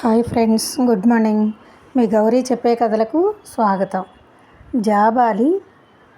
Hi friends good morning. మీ గౌరీ చెప్పే కథలకు స్వాగతం. జాబాలి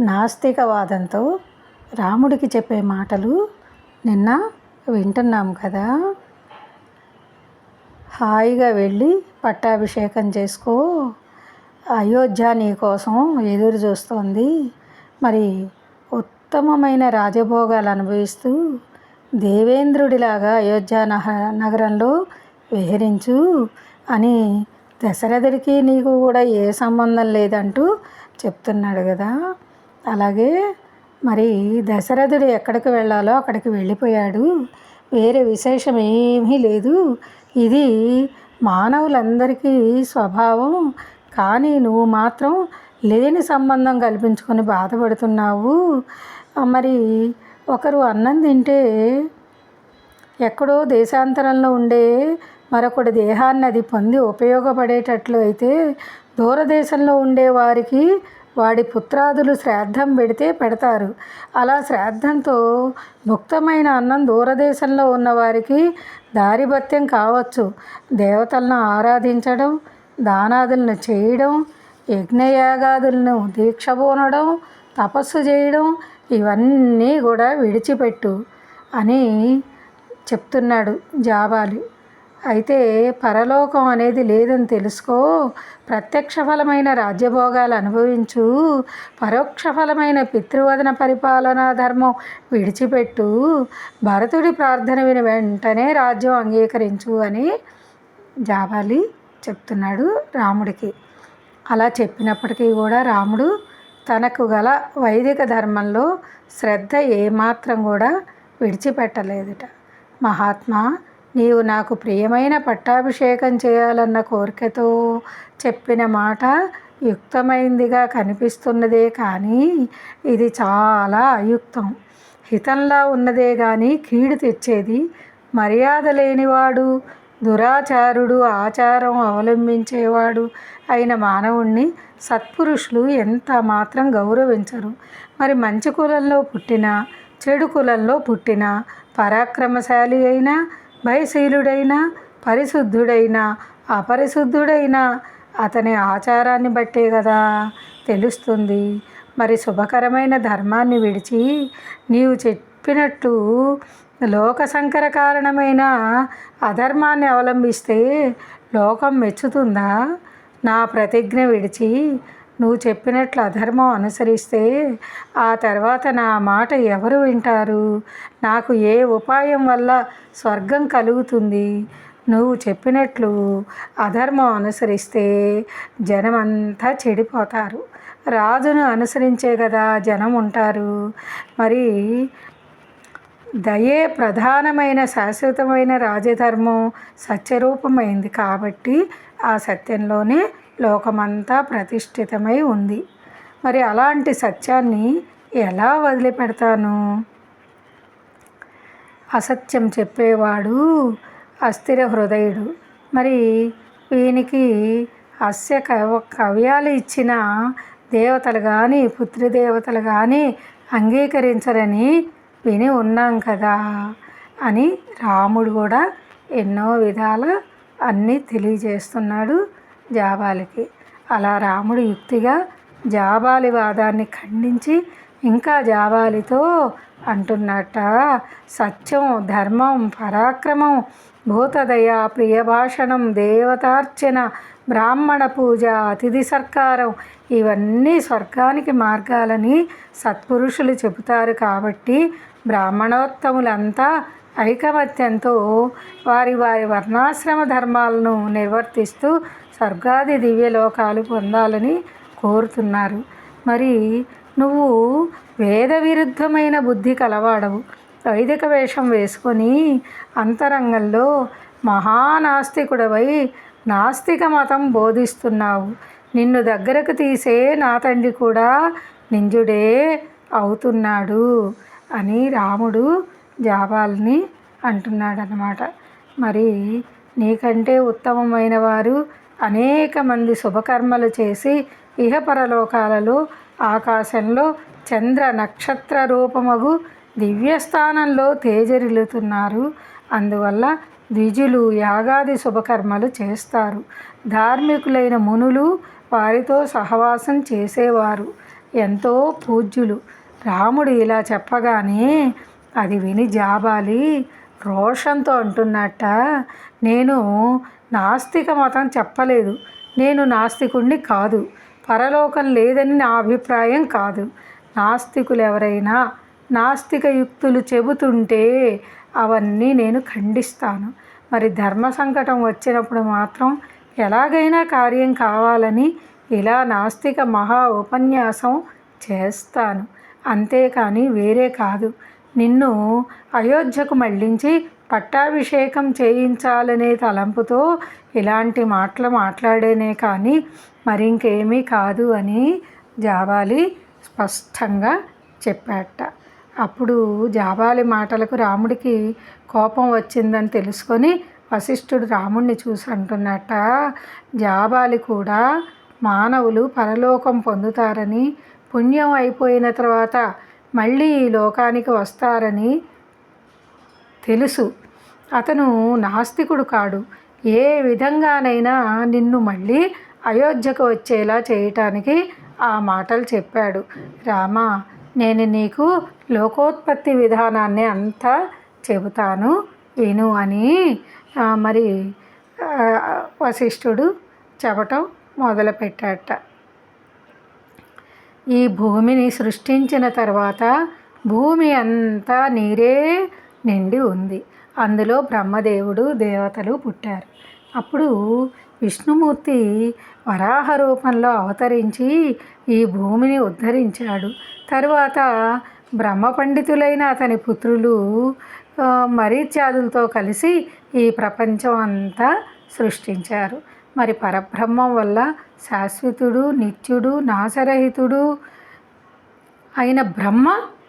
నాస్తికవాదంతో రాముడికి చెప్పే మాటలు నిన్న వింటున్నాం కదా. హాయిగా వెళ్ళి పట్టాభిషేకం చేసుకో. అయోధ్య నీ కోసం ఎదురు చూస్తోంది. మరి ఉత్తమమైన రాజభోగాలు అనుభవిస్తూ దేవేంద్రుడిలాగా అయోధ్య నగరంలో విహరించు అని దశరథుడికి నీకు కూడా ఏ సంబంధం లేదంటూ చెప్తున్నాడు కదా. అలాగే మరి దశరథుడు ఎక్కడికి వెళ్ళాలో అక్కడికి వెళ్ళిపోయాడు. వేరే విశేషం ఏమీ లేదు. ఇది మానవులందరికీ స్వభావం. కానీ నువ్వు మాత్రం లేని సంబంధం కల్పించుకొని బాధపడుతున్నావు. మరి ఒకరు అన్నం తింటే ఎక్కడో దేశాంతరంలో ఉండే మరొకటి దేహాన్ని అది పొంది ఉపయోగపడేటట్లు అయితే దూరదేశంలో ఉండే వారికి వాడి పుత్రాదులు శ్రాద్ధం పెడితే పెడతారు. అలా శ్రాద్ధంతో ముక్తమైన అన్నం దూరదేశంలో ఉన్నవారికి దారిభత్యం కావచ్చు. దేవతలను ఆరాధించడం దానాదులను చేయడం యజ్ఞయాగాదులను దీక్షబోనడం తపస్సు చేయడం ఇవన్నీ కూడా విడిచిపెట్టు అని చెప్తున్నాడు జాబాలి. అయితే పరలోకం అనేది లేదని తెలుసుకో. ప్రత్యక్ష ఫలమైన రాజ్యభోగాలు అనుభవించు. పరోక్ష ఫలమైన పితృవదన పరిపాలనా ధర్మం విడిచిపెట్టు. భరతుడి ప్రార్థన విని వెంటనే రాజ్యం అంగీకరించు అని జాబాలి చెప్తున్నాడు రాముడికి. అలా చెప్పినప్పటికీ కూడా రాముడు తనకు గల వైదిక ధర్మంలో శ్రద్ధ ఏమాత్రం కూడా విడిచిపెట్టలేదుట. మహాత్మా నీవు నాకు ప్రియమైన పట్టాభిషేకం చేయాలన్న కోరికతో చెప్పిన మాట యుక్తమైందిగా కనిపిస్తున్నదే కానీ ఇది చాలా అయుక్తం. హితంలా ఉన్నదే కానీ కీడు తెచ్చేది మర్యాద లేనివాడు దురాచారుడు ఆచారం అవలంబించేవాడు అయిన మానవుణ్ణి సత్పురుషులు ఎంత మాత్రం గౌరవించరు. మరి మంచి కులంలో పుట్టిన చెడు కులంలో పుట్టిన పరాక్రమశాలి అయినా భయశీలుడైన పరిశుద్ధుడైన అపరిశుద్ధుడైన అతని ఆచారాన్ని బట్టే కదా తెలుస్తుంది. మరి శుభకరమైన ధర్మాన్ని విడిచి నీవు చెప్పినట్టు లోక సంకర కారణమైన అధర్మాన్ని అవలంబిస్తే లోకం మెచ్చుతుందా? నా ప్రతిజ్ఞ విడిచి నువ్వు చెప్పినట్లు అధర్మం అనుసరిస్తే ఆ తర్వాత నా మాట ఎవరు వింటారు? నాకు ఏ ఉపాయం వల్ల స్వర్గం కలుగుతుంది? నువ్వు చెప్పినట్లు అధర్మం అనుసరిస్తే జనమంతా చెడిపోతారు. రాజును అనుసరించే కదా జనం ఉంటారు. మరి దయే ప్రధానమైన శాశ్వతమైన రాజధర్మం సత్యరూపమైంది కాబట్టి ఆ సత్యంలోనే లోకమంతా ప్రతిష్ఠితమై ఉంది. మరి అలాంటి సత్యాన్ని ఎలా వదిలిపెడతాను? అసత్యం చెప్పేవాడు అస్థిర హృదయుడు. మరి వీనికి హాస్య కవ కవ్యాలు ఇచ్చిన దేవతలు కానీ పుత్రిదేవతలు కానీ అంగీకరించరని విని ఉన్నాం కదా అని రాముడు కూడా ఎన్నో విధాల అన్నీ తెలియజేస్తున్నాడు. జాబాలికి. అలా రాముడు యుక్తిగా జాబాలి వాదాన్ని ఖండించి ఇంకా జాబాలితో అంటున్నట్ట. సత్యం ధర్మం పరాక్రమం భూతదయ ప్రియభాషణం దేవతార్చన బ్రాహ్మణ పూజ అతిథి సర్కారం ఇవన్నీ స్వర్గానికి మార్గాలని సత్పురుషులు చెబుతారు కాబట్టి బ్రాహ్మణోత్తములంతా ఐకమత్యంతో వారి వారి వర్ణాశ్రమ ధర్మాలను నిర్వర్తిస్తూ స్వర్గాది దివ్యలోకాలు పొందాలని కోరుతున్నారు. మరి నువ్వు వేద విరుద్ధమైన బుద్ధి కలవాడవు. వైదిక వేషం వేసుకొని అంతరంగంలో మహానాస్తికుడవై నాస్తిక మతం బోధిస్తున్నావు. నిన్ను దగ్గరకు తీసే నా తండ్రి కూడా నింజుడే అవుతున్నాడు అని రాముడు జాబాల్ని అంటున్నాడనమాట మరి నీకంటే ఉత్తమమైన వారు అనేక మంది శుభకర్మలు చేసి ఇహపరలోకాలలో ఆకాశంలో చంద్ర నక్షత్ర రూపమగు దివ్యస్థానంలో తేజరిల్లుతున్నారు. అందువల్ల ద్విజులు యాగాది శుభకర్మలు చేస్తారు. ధార్మికులైన మునులు వారితో సహవాసం చేసేవారు. ఎంతో పూజ్యులు. రాముడు ఇలా చెప్పగానే అది విని జాబాలి. రోషంతో అంటున్నట్ట నేను నాస్తిక మతం చెప్పలేదు. నేను నాస్తికుణ్ణి కాదు. పరలోకం లేదని నా అభిప్రాయం కాదు. నాస్తికులు ఎవరైనా నాస్తిక యుక్తులు చెబుతుంటే అవన్నీ నేను ఖండిస్తాను. మరి ధర్మ సంకటం వచ్చినప్పుడు మాత్రం ఎలాగైనా కార్యం కావాలని ఇలా నాస్తిక మహా ఉపన్యాసం చేస్తాను. అంతేకాని వేరే కాదు. నిన్ను అయోధ్యకు మళ్ళించి పట్టాభిషేకం చేయించాలనే తలంపుతో ఇలాంటి మాటలు మాట్లాడేనే కానీ మరింకేమీ కాదు అని జాబాలి స్పష్టంగా చెప్పాట అప్పుడు జాబాలి మాటలకు రాముడికి కోపం వచ్చిందని తెలుసుకొని వశిష్ఠుడు రాముణ్ణి చూసి అంటున్నట్ట జాబాలి కూడా మానవులు పరలోకం పొందుతారని పుణ్యం అయిపోయిన తర్వాత మళ్ళీ ఈ లోకానికి వస్తారని తెలుసు. అతను నాస్తికుడు కాడు. ఏ విధంగానైనా నిన్ను మళ్ళీ అయోధ్యకు వచ్చేలా చేయటానికి ఆ మాటలు చెప్పాడు. రామ నేను నీకు లోకోత్పత్తి విధానాన్ని అంతా చెబుతాను. విను అని మరి వశిష్ఠుడు చెప్పటం మొదలుపెట్టాట ఈ భూమిని సృష్టించిన తర్వాత భూమి అంతా నీరే నిండి ఉంది. అందులో బ్రహ్మదేవుడు దేవతలు పుట్టారు. అప్పుడు విష్ణుమూర్తి వరాహ రూపంలో అవతరించి ఈ భూమిని ఉద్ధరించాడు. తరువాత బ్రహ్మ పండితులైన అతని పుత్రులు మరీత్యాదులతో కలిసి ఈ ప్రపంచం అంతా సృష్టించారు. మరి పరబ్రహ్మం వల్ల శాశ్వతుడు నిత్యుడు నాశరహితుడు అయిన బ్రహ్మ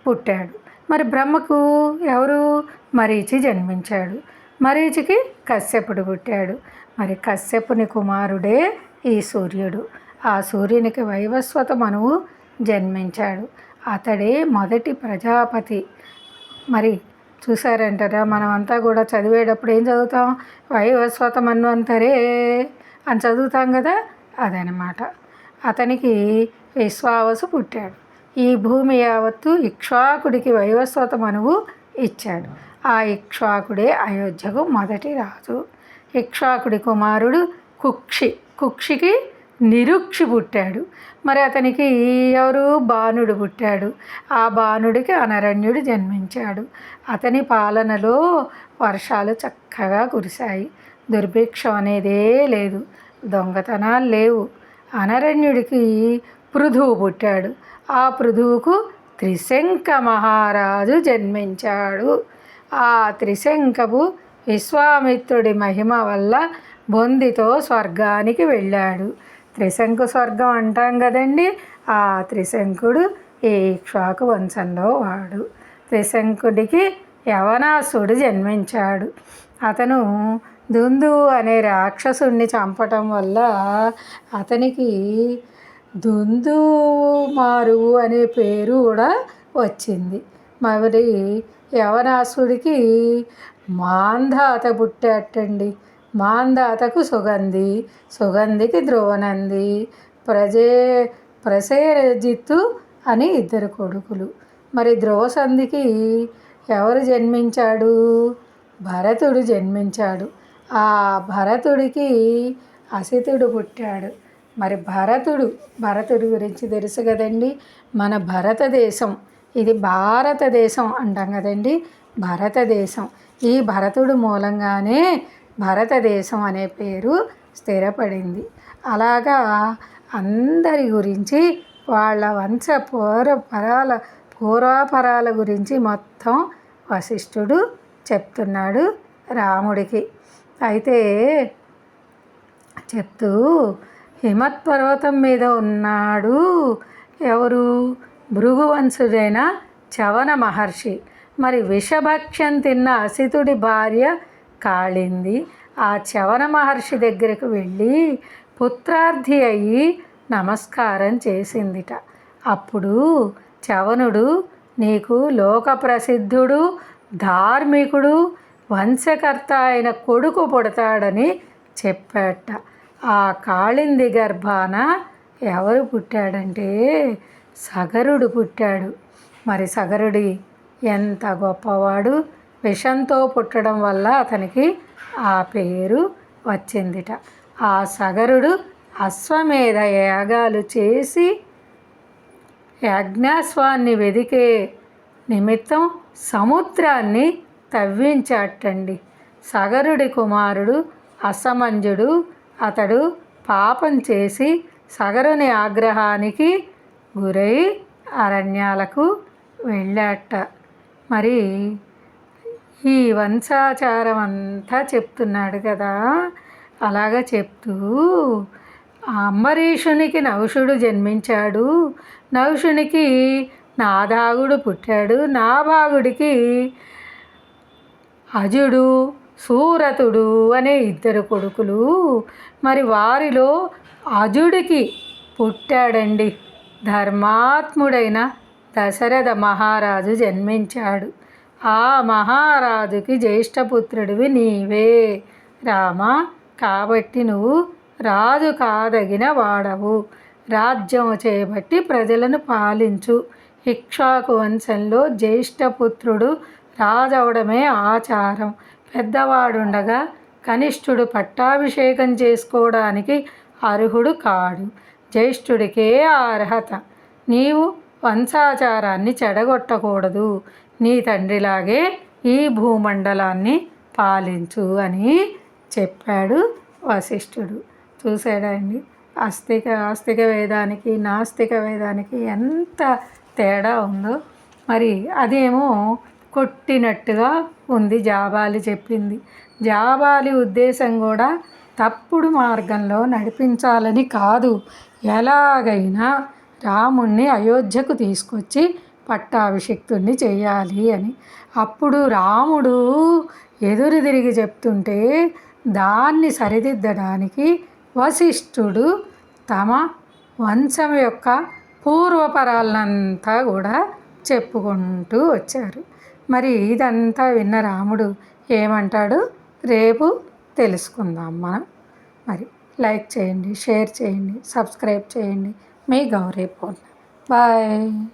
పుట్టాడు. మరి బ్రహ్మకు ఎవరు? మరీచి జన్మించాడు. మరీచికి కశ్యపుడు పుట్టాడు. మరి కశ్యపుని కుమారుడే ఈ సూర్యుడు. ఆ సూర్యునికి వైవస్వత మనువు జన్మించాడు. అతడే మొదటి ప్రజాపతి. మరి చూసారంటారా మనమంతా కూడా చదివేటప్పుడు ఏం చదువుతాం? వైవస్వత మన్వంతరే అని చదువుతాం కదా? అదనమాట. అతనికి విశ్వావసు పుట్టాడు. ఈ భూమి యావత్తు ఇక్ష్వాకుడికి వైవస్వత మనువు ఇచ్చాడు. ఆ ఇక్ష్వాకుడే అయోధ్యకు మొదటి రాజు. ఇక్ష్వాకుడి కుమారుడు కుక్షి. కుక్షికి నిరుక్షి పుట్టాడు. మరి అతనికి ఎవరు? బాణుడు పుట్టాడు. ఆ బాణుడికి అనరణ్యుడు జన్మించాడు. అతని పాలనలో వర్షాలు చక్కగా కురిశాయి. దుర్భిక్షం అనేదే లేదు. దొంగతనాలు లేవు. అనరణ్యుడికి పృథువు పుట్టాడు. ఆ పృథువుకు త్రిశంక మహారాజు జన్మించాడు. ఆ త్రిశంకపు విశ్వామిత్రుడి మహిమ వల్ల బొందితో స్వర్గానికి వెళ్ళాడు. త్రిశంకు స్వర్గం అంటాం కదండి. ఆ త్రిశంకుడు ఈక్ష్వాకు వంశంలో వాడు. త్రిశంకుడికి యవనాసుడు జన్మించాడు. అతను దుందు అనే రాక్షసుణ్ణి చంపటం వల్ల అతనికి దుందు మారువు అనే పేరు కూడా వచ్చింది. మరి యవనాసుడికి మాంధాత పుట్టేటండి. మాంధాతకు సుగంధి సుగంధికి ధ్రువనంది ప్రజే ప్రసేరజిత్తు అని ఇద్దరు కొడుకులు. మరి ధ్రువసంధికి ఎవరు జన్మించాడు? భరతుడు జన్మించాడు. ఆ భరతుడికి అసితుడు పుట్టాడు. మరి భరతుడు భరతుడి గురించి తెలుసు కదండి. మన భారతదేశం ఇది భారతదేశం అంటాం కదండి. భారతదేశం. ఈ భరతుడు మూలంగానే భారతదేశం అనే పేరు స్థిరపడింది. అలాగా అందరి గురించి వాళ్ళ వంశ పూర్వపరాల పూర్వాపరాల గురించి మొత్తం వశిష్ఠుడు చెప్తున్నాడు రాముడికి. అయితే చెప్తూ హిమత్పర్వతం మీద ఉన్నాడు. ఎవరు? భృగువంశుడైన చవన మహర్షి. మరి విషభక్ష్యం తిన్న అసితుడి భార్య కాళింది. ఆ చవన మహర్షి దగ్గరకు వెళ్ళి పుత్రార్థి అయ్యి నమస్కారం చేసిందిట. అప్పుడు చవనుడు నీకు లోక ప్రసిద్ధుడు ధార్మికుడు వంశకర్త అయిన కొడుకు పుడతాడని చెప్పాట. ఆ కాళింది గర్భాన ఎవరు పుట్టాడంటే సగరుడు పుట్టాడు. మరి సగరుడి ఎంత గొప్పవాడు? విషంతో పుట్టడం వల్ల అతనికి ఆ పేరు వచ్చిందిట. ఆ సగరుడు అశ్వమేధ యాగాలు చేసి యజ్ఞాస్వాన్ని వెదికే నిమిత్తం సముద్రాన్ని తవ్వించాటండి. సగరుడి కుమారుడు అసమంజుడు అతడు పాపం చేసి సగరుని ఆగ్రహానికి గురై అరణ్యాలకు వెళ్ళాట. మరి ఈ వంశాచారం అంతా చెప్తున్నాడు కదా. అలాగా చెప్తూ అంబరీషునికి నవషుడు జన్మించాడు. నవషునికి నాదాగుడు పుట్టాడు. నాభాగుడికి అజుడు సూరతుడు అనే ఇద్దరు కొడుకులు. మరి వారిలో అజుడికి పుట్టాడండి. ధర్మాత్ముడైన దశరథ మహారాజు జన్మించాడు. ఆ మహారాజుకి జ్యేష్ఠపుత్రుడివి నీవే. రామ కాబట్టి నువ్వు రాజు కాదగిన వాడవు. రాజ్యం చేపట్టి ప్రజలను పాలించు. ఇక్షాకు వంశంలో జ్యేష్ఠపుత్రుడు రాజవడమే ఆచారం. పెద్దవాడుండగా కనిష్ఠుడు పట్టాభిషేకం చేసుకోవడానికి అర్హుడు కాడు. జ్యేష్ఠుడికే ఆ అర్హత. నీవు వంశాచారాన్ని చెడగొట్టకూడదు. నీ తండ్రిలాగే ఈ భూమండలాన్ని పాలించు అని చెప్పాడు వశిష్ఠుడు. చూసాడండి అస్తిక ఆస్తిక వేదానికి నాస్తిక వేదానికి ఎంత తేడా ఉందో. మరి అదేమో కొట్టినట్టుగా ఉంది జాబాలి చెప్పింది. జాబాలి ఉద్దేశం కూడా తప్పుడు మార్గంలో నడిపించాలని కాదు. ఎలాగైనా రాముణ్ణి అయోధ్యకు తీసుకొచ్చి పట్టాభిషిక్తుణ్ణి చేయాలి అని. అప్పుడు రాముడు ఎదురు తిరిగి చెప్తుంటే దాన్ని సరిదిద్దడానికి వశిష్ఠుడు తమ వంశం యొక్క పూర్వపరాలంతా కూడా చెప్పుకుంటూ వచ్చారు. మరి ఇదంతా విన్న రాముడు ఏమంటాడు? రేపు తెలుసుకుందాం మనం. మరి లైక్ చేయండి షేర్ చేయండి సబ్స్క్రైబ్ చేయండి. మీ గౌరీ పూర్ణ. బాయ్.